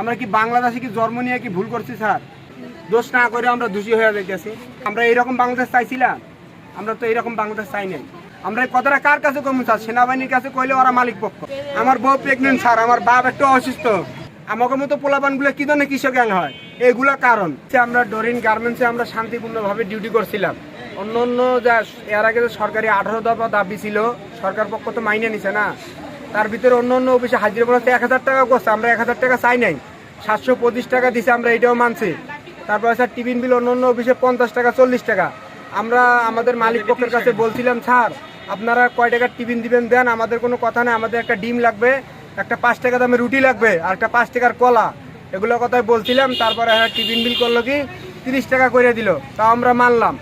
আমরা কি বাংলাদেশে কি জন্ম নিয়ে কি ভুল করছি, স্যার? দোষ না করে আমরা দোষী হয়ে যাইতেছি। আমরা এইরকম বাংলাদেশ চাইছিলাম। আমরা তো এইরকম বাংলাদেশ চাই নাই। আমরা কথাটা কার কাছে কমু স্যার? সেনাবাহিনীর কাছে কইলে ওরা মালিক পক্ষ। আমার বউ প্রেগনেন্ট স্যার। আমার বাপ একটু অসুস্থ। আমাকে মতো পোলাপানগুলো কি ধরনের কৃষক গ্যাং হয়? এগুলা কারণ। আমরা ডরিন গার্মেন্টসে আমরা শান্তিপূর্ণভাবে ডিউটি করছিলাম। অন্য অন্য যা, এর আগে সরকারি আঠারো দফা দাবি ছিল, সরকার পক্ষ তো মাইনে নিছে না। তার ভিতরে অন্য অন্য অফিসে হাজিরা বলতে এক হাজার টাকা করছে আমরা এক হাজার টাকা চাই নাই। সাতশো পঁচিশ টাকা দিছে আমরা এটাও মানছি। তারপরে স্যার টিফিন বিল অন্য অন্য অফিসে পঞ্চাশ টাকা চল্লিশ টাকা। আমরা আমাদের মালিক পক্ষের কাছে বলছিলাম স্যার আপনারা কয় টাকার টিফিন দিবেন দেন আমাদের কোনো কথা নেই আমাদের একটা ডিম লাগবে একটা পাঁচ টাকা দামে রুটি লাগবে আর একটা পাঁচ টাকার কলা। এগুলো কথাই বলছিলাম তারপরে হ্যাঁ টিফিন বিল করল কি তিরিশ টাকা করে দিল। তাও আমরা মানলাম।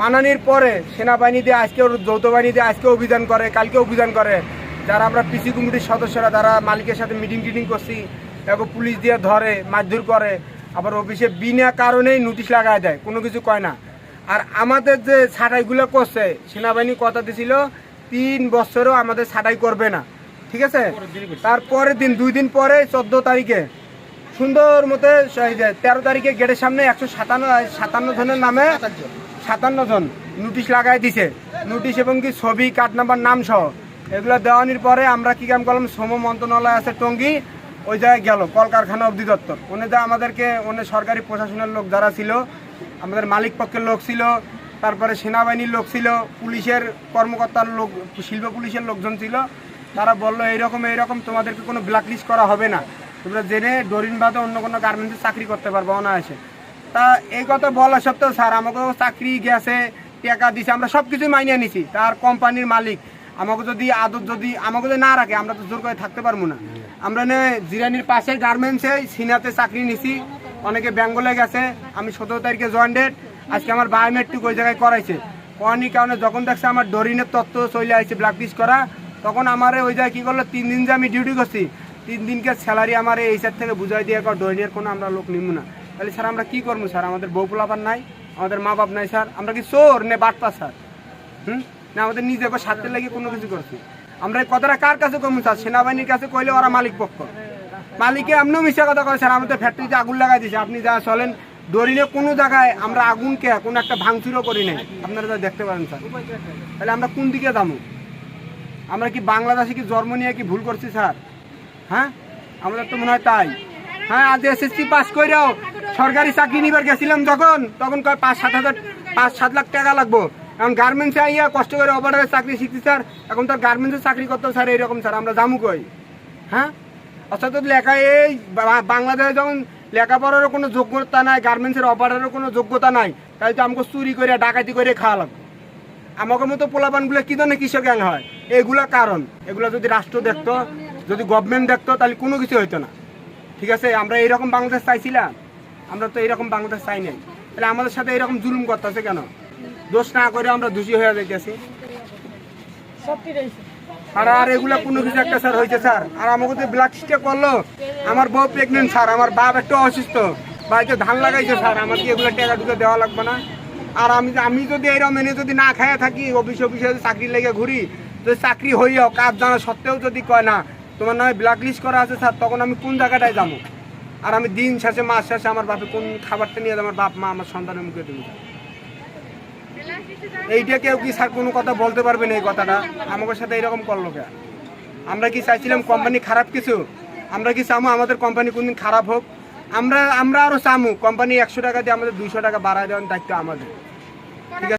মানানির পরে সেনাবাহিনী দিয়ে আজকে যৌথ বাহিনী দিয়ে আজকে অভিযান করে কালকে অভিযান করে। যারা আমরা পিসি কমিটির সদস্যরা, যারা মালিকের সাথে মিটিং টিটিং করছি এরকম পুলিশ দিয়ে ধরে, মারধর করে, আবার অফিসে বিনা কারণেই নোটিশ লাগায় দেয়, কোনো কিছু কয় না। আর আমাদের যে ছাটাইগুলো করছে, সেনাবাহিনী কথা দিছিল, তিন বছরও আমাদের ছাটাই করবে না। ঠিক আছে? তারপরের দিন, দুই দিন পরে, চোদ্দ তারিখে, সুন্দর মতো তেরো তারিখে গেটের সামনে একশো সাতান্ন সাতান্ন জনের নামে সাতান্ন জন নোটিশ লাগাই দিছে। নোটিশ এবং কি ছবি কার্ড নাম্বার নাম সহ এগুলো দেওয়ানির পরে আমরা কি কাম করলাম? শ্রম মন্ত্রণালয় আছে টঙ্গি, ওই জায়গায় গেল, কলকারখানা অধিদপ্তর ওনে যা আমাদেরকে ওনে সরকারি প্রশাসনের লোক যারা ছিল, আমাদের মালিক পক্ষের লোক ছিল, তারপরে সেনাবাহিনীর লোক ছিল, পুলিশের কর্মকর্তার লোক, শিল্প পুলিশের লোকজন ছিল, তারা বলল, এইরকম এইরকম তোমাদেরকে কোনো ব্ল্যাকলিস্ট করা হবে না। তোমরা জেনে ডরিন বাদে অন্য কোনো গার্মেন্টসে চাকরি করতে পারব অনায়াসে। তা এই কথা বলা সত্ত্বেও স্যার, আমাকেও চাকরি গেছে, টাকা দিছে, আমরা সব কিছুই মাইনে নিছি। তার কোম্পানির মালিক আমাকে যদি আদর যদি আমাকে যদি না রাখে, আমরা তো জোর করে থাকতে পারব না। আমরা নে জিরানির পাশের গার্মেন্টসে সিনাতে চাকরি নিছি। অনেকে বেঙ্গলে গেছে, আমি সতেরো তারিখে জয়েন ডেট আজকে আমার বায়োমেট্রিক ওই জায়গায় করাইছে। করানির কারণে যখন দেখছে আমার ডরিনের তত্ত্ব চলে আসছে ব্ল্যাকলিস্ট করা, তখন আমার ওই জায়গায় কী করল, তিন দিন যে আমি ডিউটি করছি, তিন দিনকে স্যালারি আমার এই সাইড থেকে বুঝাই দিয়ে কর ডরিনের কোনো আমরা লোক নিব না। তাহলে স্যার, আমরা কী করব স্যার? আমাদের বউ পোলাপান নাই, আমাদের মা বাপ নাই স্যার। আমরা কি চোর নে বাটপা স্যার? হুম? না, আমাদের নিজেকে স্বার্থের লাগে কোনো কিছু করছি। আমরা এই কথাটা কার কাছে কমু স্যার সেনাবাহিনীর কাছে কইলে ওরা মালিক পক্ষ। মালিকে আপনিও মিশা কথা কয় স্যার আমাদের ফ্যাক্টরিতে আগুন লাগাই দিয়েছে আপনি যা চলেন দরিনে কোনো জায়গায় আমরা আগুনকে কোনো একটা ভাঙচুরও করি নাই। আপনারা যা দেখতে পারেন স্যার। তাহলে আমরা কোন দিকে দামু আমরা কি বাংলাদেশে কি জন্ম নিয়ে কি ভুল করছি স্যার? হ্যাঁ? আমাদের তো মনে হয় তাই। হ্যাঁ আজ এসএসসি পাস করেও সরকারি চাকরি নিবার গেছিলাম যখন, তখন কয় পাঁচ সাত হাজার, পাঁচ সাত লাখ টাকা লাগবো। এখন গার্মেন্টসে আইয়া কষ্ট করে অপারেটার চাকরি শিখছি, স্যার। এখন তার গার্মেন্টসে চাকরি করতে স্যার এরকম স্যার। আমরা জামু কই? হ্যাঁ? অর্থাৎ লেখা এই বাংলাদেশে যখন লেখাপড়ারও কোনো যোগ্যতা নাই গার্মেন্টসের অপারেটারও কোনো যোগ্যতা নাই তাই তো আমাকে চুরি করে, ডাকাতি করে খাওয়া লাগবে। আমাকে মতো পোলাপানগুলো কী ধরনের কৃষক গ্যাং হয়? এগুলা কারণ। এগুলো যদি রাষ্ট্র দেখতো, যদি গভর্নমেন্ট দেখতো, তাহলে কোনো কিছু হইতো না। ঠিক আছে? আমরা এইরকম বাংলাদেশ চাইছিলাম। আমরা তো এইরকম বাংলাদেশ চাই নাই। তাহলে আমাদের সাথে এরকম জুলুম করতেছে কেন? দোষ না করে আমরা দোষী হয়ে যাইতেছি। আর আর এগুলা কোনো কিছু একটা স্যার হয়েছে স্যার। আর আমাকে তো ব্লাড স্টে করল, আমার বউ প্রেগনেন্ট স্যার, আমার বাপ একটু অসুস্থ। বাড়িতে ধান লাগাইছে স্যার আমার কি এগুলো টাকা টুকা দেওয়া লাগবে না। আর আমি আমি যদি এরকম এনে যদি না খাইয়া থাকি, অফিস অফিসে চাকরি লেগে ঘুরি যদি চাকরি হইয়াও, কাজ জানা সত্ত্বেও যদি কয় না, তোমার নামে ব্ল্যাক লিস্ট করা আছে স্যার, তখন আমি কোন জায়গাটায় যাব? আর আমি দিন শেষে, মাস শেষে আমার বাপে কোন খাবারটা নিয়ে আমার বাপ, মা আমার সন্তানের মুখে দেবো এইটা কেউ কি স্যার কোনো কথা বলতে পারবে না এই কথাটা? আমাকে সাথে এরকম করল কে? আমরা কি চাইছিলাম কোম্পানি খারাপ কিছু? আমরা কি চামু আমাদের কোম্পানি কোনদিন খারাপ হোক? আমরা আমরা আরও চামু। কোম্পানি একশো টাকা দিয়ে আমাদের দুইশো টাকা বাড়ায় দেওয়ার দায়িত্ব আমাদের। ঠিক আছে?